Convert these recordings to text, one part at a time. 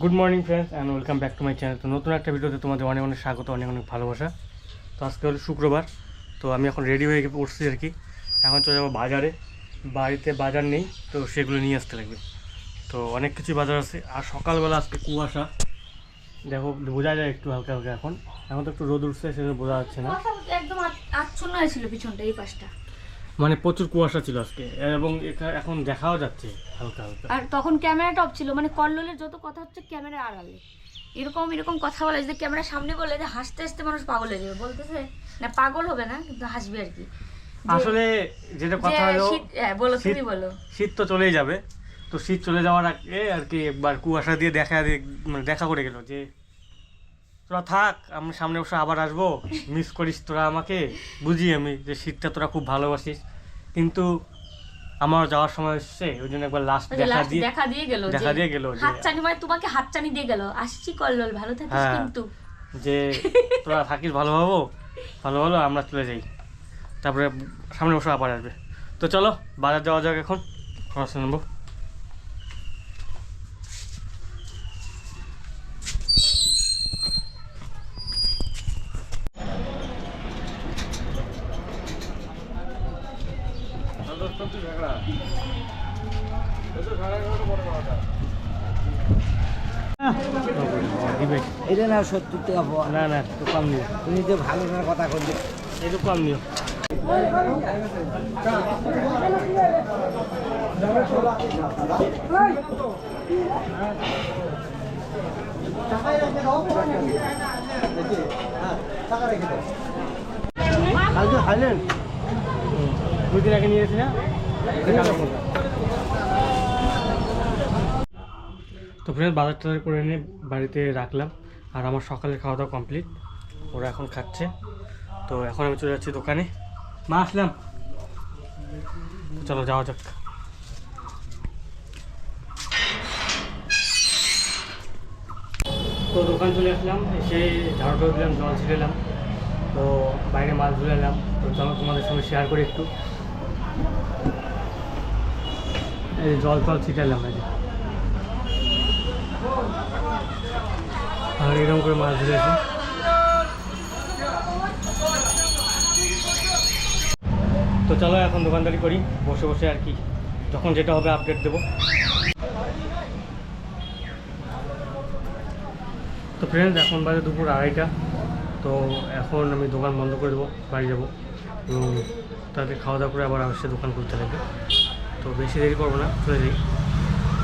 Good morning friends and welcome back to my channel তো নতুন একটা ভিডিওতে তোমাদের অনেক অনেক স্বাগত, অনেক অনেক ভালোবাসা। তো আজকে হলো শুক্রবার, তো আমি এখন রেডি হয়ে পড়ছি আর কি। এখন চলে যাব বাজারে। বাড়িতে বাজার নেই, তো সেগুলো নিয়ে আসতে লাগবে। তো অনেক কিছু বাজার আছে। আর সকালবেলা আজকে কুয়াশা। দেখো, বোঝা যায় একটু হালকা হালকা এখন। এখন তো একটু রোদ উঠছে, সেজন্য বোঝা যাচ্ছে না। একদম আচ্ছন্ন হয়েছিল পিছনটা, এই পাশটা। মানে প্রচুর কুয়াশা ছিল আজকে এবং এখা- এখন দেখাও যাচ্ছে হালকা হালকা। আর তখন ক্যামেরাটা অফ ছিল মানে কল্লোলের যত কথা হচ্ছে ক্যামেরা আড়ালে। এরকম এরকম কথা বলে যে ক্যামেরা সামনে বলে যে হাসতে হাসতে মানুষ পাগল হয়ে যাবে বলতেছে না পাগল হবে না কিন্তু হাসবে আর কি। আসলে যেটা কথা হলো হ্যাঁ, বলো তুমি শীত- বলো। শীত তো চলেই যাবে। তো শীত চলে যাওয়ার আগে আর কি একবার কুয়াশা দিয়ে দেখা মানে দেখা করে গেল যে তোরা থাক আমি সামনে বসে আবার আসব। মিস করিস তোরা আমাকে। বুঝি আমি যে শীতটা তোরা খুব ভালোবাসিস। কিন্তু আমার যাওয়ার সময় এসছে ওই জন্য একবার লাস্ট দেখা দিয়ে দেখা দিয়ে গেল দেখা দিয়ে গেল হাতচানি মানে তোমাকে হাতচানি দিয়ে গেল। আসছি কল্লোল ভালো থাকিস হ্যাঁ। কিন্তু। যে তোরা থাকিস ভালো হব। ভালো ভালো আমরা চলে যাই। তারপরে সামনে বসে আবার আসবে। তো চলো বাজার যাওয়া যাক এখন। খরচ নেব দিবে এটা না সত্তর টাকা পাওয়া না না একটু কম নিও। তুমি তো ভালো করে কথা করলে একটু কম নিও। কালকে খাইলেন দুই দিন আগে নিয়েছি না তো ফ্রেন্ড বাজার টাজার করে এনে বাড়িতে রাখলাম। আর আমার সকালের খাওয়া দাওয়া কমপ্লিট ওরা এখন খাচ্ছে। তো এখন আমি চলে যাচ্ছি দোকানে। মা, আসলাম। চলো, যাওয়া যাক। তো দোকান চলে আসলাম। এসে ঝাড়ু দিলাম, জল ছিটালাম তো বাইরে মাছ ধরে এলাম। তো চলো, তোমাদের সঙ্গে শেয়ার করি একটু। এই জল টল ছিটালাম আর এরকম করে মাছ ধরেছি। তো চলো এখন দোকানদারি করি, বসে বসে আর কি। যখন যেটা হবে আপডেট দেবো। তো ফ্রেন্ডস এখন বাজে দুপুর আড়াইটা। তো এখন আমি দোকান বন্ধ করে দেবো, বাড়ি যাব। তাদের খাওয়া দাওয়া করে আবার অবশ্যই দোকান খুলতে লাগবে। তো বেশি দেরি করব না, চলে যাই।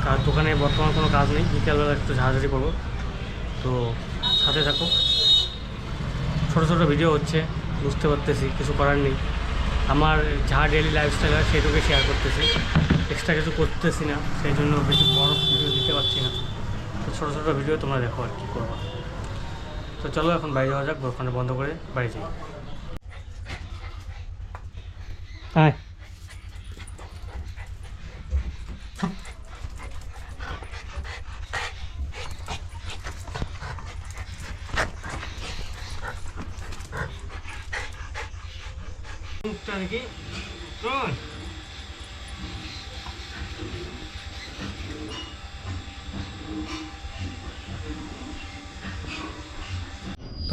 কার দোকানে বর্তমান কোনো কাজ নেই, বিকেলবেলা একটু ঝাড়াঝাড়ি করব। তো সাথে থাকো। ছোটো ছোটো ভিডিও হচ্ছে, বুঝতে পারতেছি, কিছু করার নেই। আমার যা ডেলি লাইফস্টাইল হয় সেটুকু শেয়ার করতেছি। এক্সট্রা কিছু করতেছি না, সেই জন্য বেশি বড় ভিডিও দিতে পারছি না। তো ছোটো ছোটো ভিডিও তোমরা দেখো আর কি করব। তো চলো এখন বাইরে যাওয়া যাক বন্ধ করে বাড়ি যাই। হ্যাঁ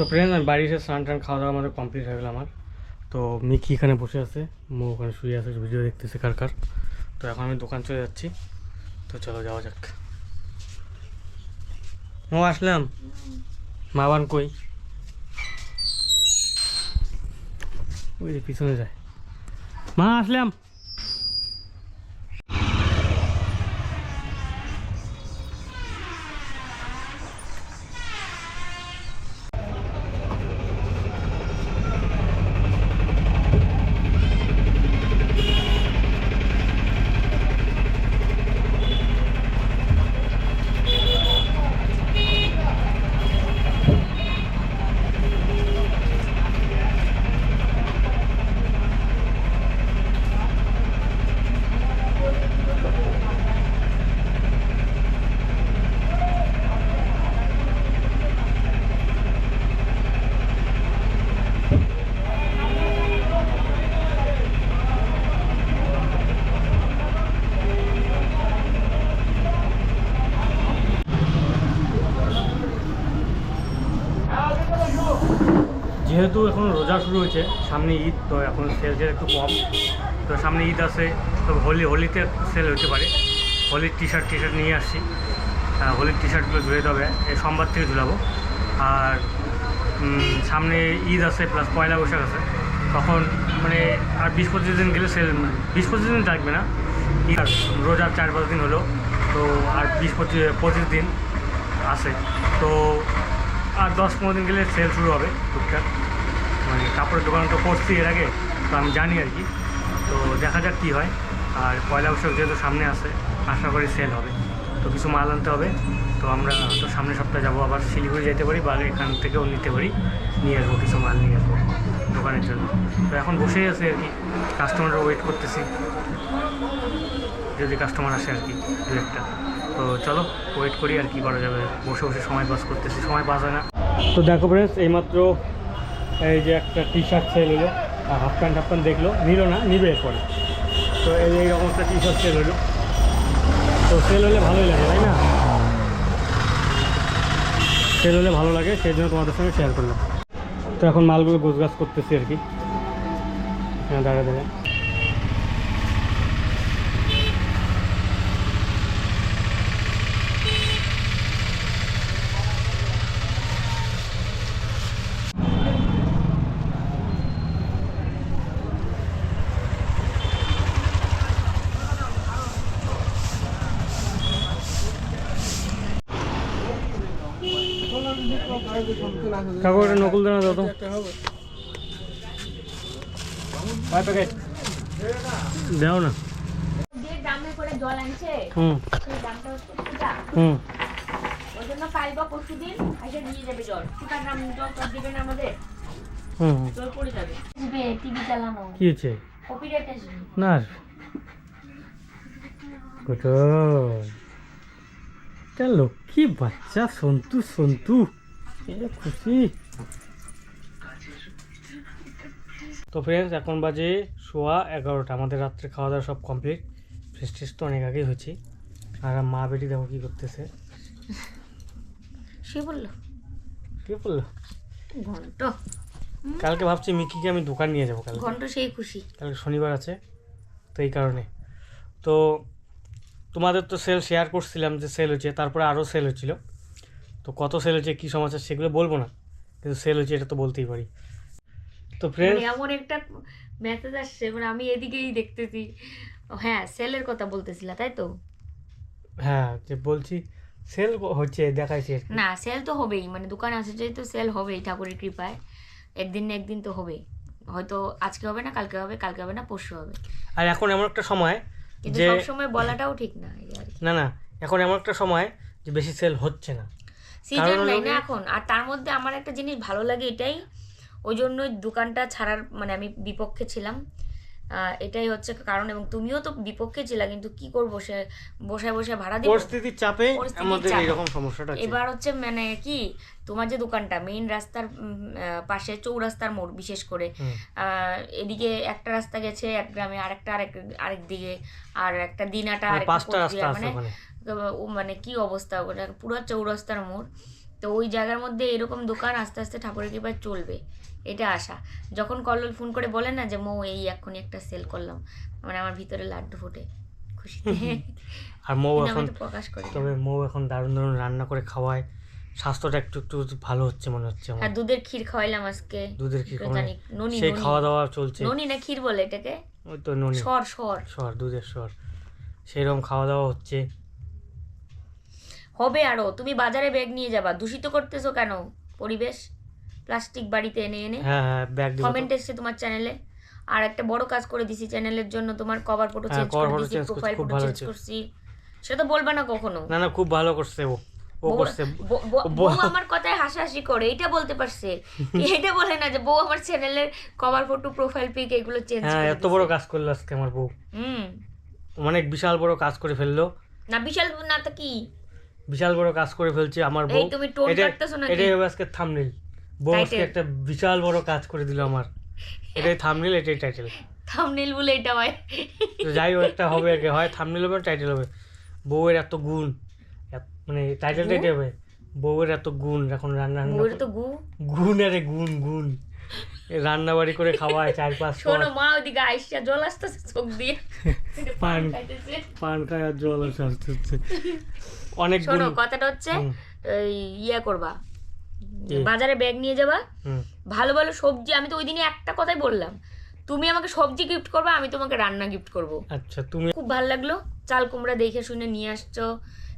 তো ফ্রেন্ড আমি বাড়ি এসে স্নান টান খাওয়া দাওয়া আমাদের কমপ্লিট হয়ে গেল আমার। তো মিকি এখানে বসে আছে, মো ওখানে শুয়ে আছে ভিডিও দেখতেছে কার কার। তো এখন আমি দোকান চলে যাচ্ছি। তো চলো যাওয়া যাক। মো, আসলাম? মাবান কই? ওই যে পিছনে যায়। মা, আসলাম? যেহেতু এখন রোজা শুরু হয়েছে, সামনে ঈদ, তো এখন সেল সেলসের একটু কম। তো সামনে ঈদ আছে, তো হোলি, হোলিতে সেল হতে পারে। হোলির টি শার্ট টি শার্ট নিয়ে আসছি। হোলির টি শার্টগুলো ঝুলে দেবে এই সোমবার থেকে ঝুলাবো। আর সামনে ঈদ আছে প্লাস পয়লা বৈশাখ আছে। তখন মানে আর বিশ পঁচিশ দিন গেলে সেল বিশ পঁচিশ দিন থাকবে না। ঈদ রোজার চার, পাঁচ দিন হলো। তো, আর বিশ পঁচিশ পঁচিশ দিন আছে। তো, আর দশ, পনেরো দিন গেলে সেল শুরু হবে, টুকটাক। মানে কাপড়ের দোকানটা করছি এর আগে, তো আমি জানি আর কি। তো দেখা যাক কী হয়। আর পয়লা বৈশাখ যেহেতু সামনে আসে আশা করি সেল হবে। তো কিছু মাল আনতে হবে। তো আমরা তো সামনের সপ্তাহে যাব, আবার শিলিগুড়ি যেতে পারি, বা এখান থেকেও নিতে পারি। নিয়ে আসব, কিছু মাল নিয়ে আসব দোকানের জন্য। তো এখন বসেই আছি আর কি। কাস্টমাররা ওয়েট করতেছি। যদি কাস্টমার আসে আর কি, দু একটা। তো চলো ওয়েট করি আর কি, করা যাবে। বসে বসে সময় পাস করতেছি। সময় পাস হয় না। তো দেখো ফ্রেন্ডস এইমাত্র এই যে একটা টি শার্ট সেল হলো, আর হাফ প্যান্ট হাফ প্যান্ট দেখল, নিল না, নিবে এরপরে। তো এই এইরকম একটা টি শার্ট সেল হলো। তো সেল হলে ভালোই লাগে, তাই না? সেল হলে ভালো লাগে, সেই জন্য তোমাদের সঙ্গে শেয়ার করলাম। তো এখন মালগুলো গোছগাছ করতেছি আর কি। হ্যাঁ দাঁড়া দাঁড়া। কাকু একটা নকুল দানা দাও তো। দাও না। যে ড্রামে করে জল আনছে। হুম। হুম। জন্য কাল বা পরশু দিন এসে দিয়ে যাবে জল। ফুটা ড্রাম জল তো দিবে আমাদের। হুম। হুম। জল পড়ে যাবে। আসবে টিভি চালানো কি হচ্ছে? কপিরাইট আসবে না লক্ষ্মী বাচ্চা সন্তু সন্তু। খুশি? তো ফ্রেন্ডস এখন বাজে শোয়া এগারোটা। আমাদের রাত্রে খাওয়া দাওয়া সব কমপ্লিট ফ্রেশ ট্রেশ তো অনেক আগেই হয়েছে। আর মা বেটি দেখো কি করতেছে। সে বলল। কে বলল? ঘন্ট। কালকে ভাবছি মিকিকে আমি দোকান নিয়ে যাব কালকে। ঘন্ট সেই খুশি। কালকে শনিবার আছে তো এই কারণে। তো তোমাদের তো সেল শেয়ার করছিলাম যে সেল হচ্ছে তারপরে আরও সেল হচ্ছিল তো কত সেল হচ্ছে কী সমাচার সেগুলো বলব না কিন্তু সেল হচ্ছে এটা তো বলতেই পারি। তো ফ্রেন্ড মানে এমন একটা মেসেজ আসছে মানে আমি এদিকেই দেখতেছি। হ্যাঁ সেলের কথা বলতেছিলা তাই তো? হ্যাঁ যে বলছি সেল হচ্ছে দেখাইছি। না সেল তো হবেই মানে দোকানে আসে যেই তো সেল হবেই ঠাকুরের কৃপায়। একদিন না একদিন তো হবেই। হয়তো আজকে হবে না কালকে হবে কালকে হবে না পরশু হবে। আর এখন এমন একটা সময় যে সবসময় বলাটাও ঠিক না না না এখন এমন একটা সময় যে বেশি সেল হচ্ছে না। সিজন নাই না এখন। আর তার মধ্যে আমার একটা জিনিস ভালো লাগে এটাই ওই জন্যই দোকানটা ছাড়ার মানে আমি বিপক্ষে ছিলাম। এটাই হচ্ছে কারণ এবং তুমিও তো বিপক্ষে ছিলা কিন্তু কি করব সে বসে বসে ভাড়া দিব? পরিস্থিতির চাপে আমাদের চাপে। এইরকম সমস্যাটা আছে। এবার হচ্ছে মানে কি তোমার যে দোকানটা মেইন রাস্তার পাশে চৌরাস্তার মোড় বিশেষ করে আহ, এদিকে একটা রাস্তা গেছে এক গ্রামে আরেকটা আরেক আরেক দিকে আর একটা দিনাটা মানে পাঁচটা রাস্তা মানে মানে কি অবস্থা ওটা পুরো চৌরাস্তার মোড়। তো ওই জায়গার মধ্যে এরকম দোকান আস্তে আস্তে ঠাকুরের কৃপায় চলবে এটা আশা। যখন কল্লোল ফোন করে বলে না যে মৌ এই এক্ষুনি একটা সেল করলাম। মানে আমার ভিতরে লাড্ডু ফোটে খুশিতে। আর মৌ এখন প্রকাশ করি। তবে মৌ এখন দারুণ দারুণ রান্না করে খাওয়ায়। স্বাস্থ্যটা একটু একটু ভালো হচ্ছে মনে হচ্ছে আর দুধের ক্ষীর খাওয়াইলাম আজকে। দুধের ক্ষীর জানি ননি সেই খাওয়া দাওয়া চলছে। ননি না ক্ষীর বলে এটাকে? ওই তো ননি। সর সর সর দুধের সর সেরকম খাওয়া দাওয়া হচ্ছে। হবে আরও। তুমি বাজারে ব্যাগ নিয়ে যাবা। দূষিত করতেছো কেন? পরিবেশ? প্লাস্টিক বাড়িতে এনে এনে? হ্যাঁ হ্যাঁ। কমেন্ট এসছে তোমার চ্যানেলে আর একটা বড় কাজ করে দিছি চ্যানেলের জন্য তোমার কভার ফটো হ্যাঁ, চেঞ্জ করে দিছি প্রোফাইল ফটো চেঞ্জ করছি। সেটা বলবা না কখনো। না না খুব ভালো করছে ও। ও করছে। বউ- আমার কথায় হাসাহাসি করে এটা বলতে পারছে। এটা বলে না যে বউ আমার চ্যানেলের কভার ফটো প্রোফাইল পিক এগুলো চেঞ্জ হ্যাঁ করে এত বড় কাজ করল আজকে আমার বউ। হুম। অনেক বিশাল বড় কাজ করে ফেলল। না বিশাল না তো কি? বিশাল বড় কাজ করে ফেলছে আমার বউ। তুমি টোন এটা- কাটতেছো নাকি? এটাই হবে আজকে থামনেল বউ আজকে একটা বিশাল বড় কাজ করে দিল আমার। এটাই থামনেল এটাই টাইটেল থাম্বনেল বলে এটা হয়। তো যাই হোক একটা হবে আর কি হয় থামনেল হবে টাইটেল হবে। বউয়ের এত গুণ। মানে টাইটেলটা গুণ? এটাই হবে। বউয়ের এত গুণ। এখন রান্না রান্না বউয়ের তো গু? গুণ আরে গুণ গুণ। রান্না বাড়ি করে খাওয়ায় চার পাঁচ শোনো মা ওইদিকে আইসা জল আসতেছে চোখ দিয়ে। পান পান জল আস্তে আস্তে অনেক শোনো কথাটা হচ্ছে ইয়ে করবা। বাজারে ব্যাগ নিয়ে যাবা। ভালো ভালো সবজি আমি তো ওই দিনই একটা কথাই বললাম। তুমি আমাকে সবজি গিফট করবা আমি তোমাকে রান্না গিফট করব। আচ্ছা তুমি খুব ভালো লাগল। চাল কুমড়া দেখে শুনে নিয়ে আসছো।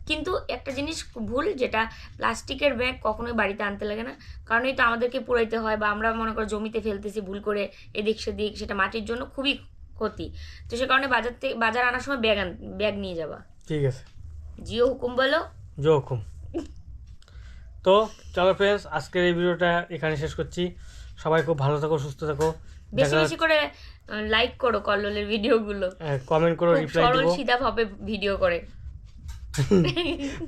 কিন্তু একটা জিনিস ভুল যেটা প্লাস্টিকের ব্যাগ কখনোই বাড়িতে আনতে লাগে না। কারণ এই তো আমাদেরকে পুরাইতে হয় বা আমরা মনে করো জমিতে ফেলতেছি ভুল করে এদিক সেদিক সেটা মাটির জন্য খুবই ক্ষতি। তো সে কারণে বাজার থেকে বাজার আনার সময় ব্যাগ ব্যাগ নিয়ে যাবা। ঠিক আছে। জিও হুকুম বলো। জোকুম তো চলো ফ্রেন্ডস আজকের এই ভিডিওটা এখানে শেষ করছি। সবাই খুব ভালো থাকো সুস্থ থাকো। বেশি বেশি করে লাইক করো কল্লোলের ভিডিওগুলো। কমেন্ট করো রিপ্লাই সরল সিধা ভাবে ভিডিও করে।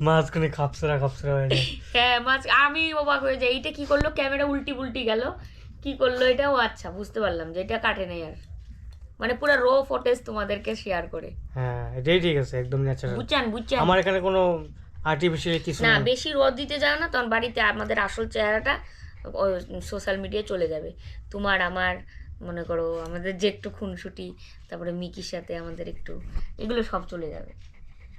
মাঝখানে খাপসরা খাপসরা হয়ে যায় হ্যাঁ মাছ আমি অবাক হয়ে যাই এইটা কি করল? ক্যামেরা উল্টি পুল্টি গেল। কি করল? এটাও আচ্ছা বুঝতে পারলাম যে এটা কাটে নেই আর। মানে পুরো রো ফুটেজ তোমাদেরকে শেয়ার করে। হ্যাঁ এটাই ঠিক আছে একদম ন্যাচারাল বুঝছেন বুঝছেন। আমার এখানে কোনো আর্টিফিশিয়াল কিছু না বেশি রোদ দিতে যাও না তখন বাড়িতে আমাদের আসল চেহারাটা সোশ্যাল মিডিয়ায় চলে যাবে। তোমার আমার মনে করো আমাদের যে একটু খুনসুটি তারপরে মিকির সাথে আমাদের একটু এগুলো সব চলে যাবে।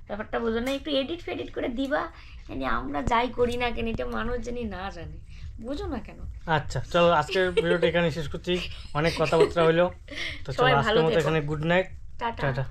ব্যাপারটা বোঝো না একটু এডিট ফেডিট করে দিবা। জানি আমরা যাই করি না কেন এটা মানুষ জানি না জানে। বুঝো না কেন? আচ্ছা চলো আজকের ভিডিওটা এখানে শেষ করছি। অনেক কথাবার্তা হলো তো চলো আজকের মতো এখানে গুড নাইট টাটা।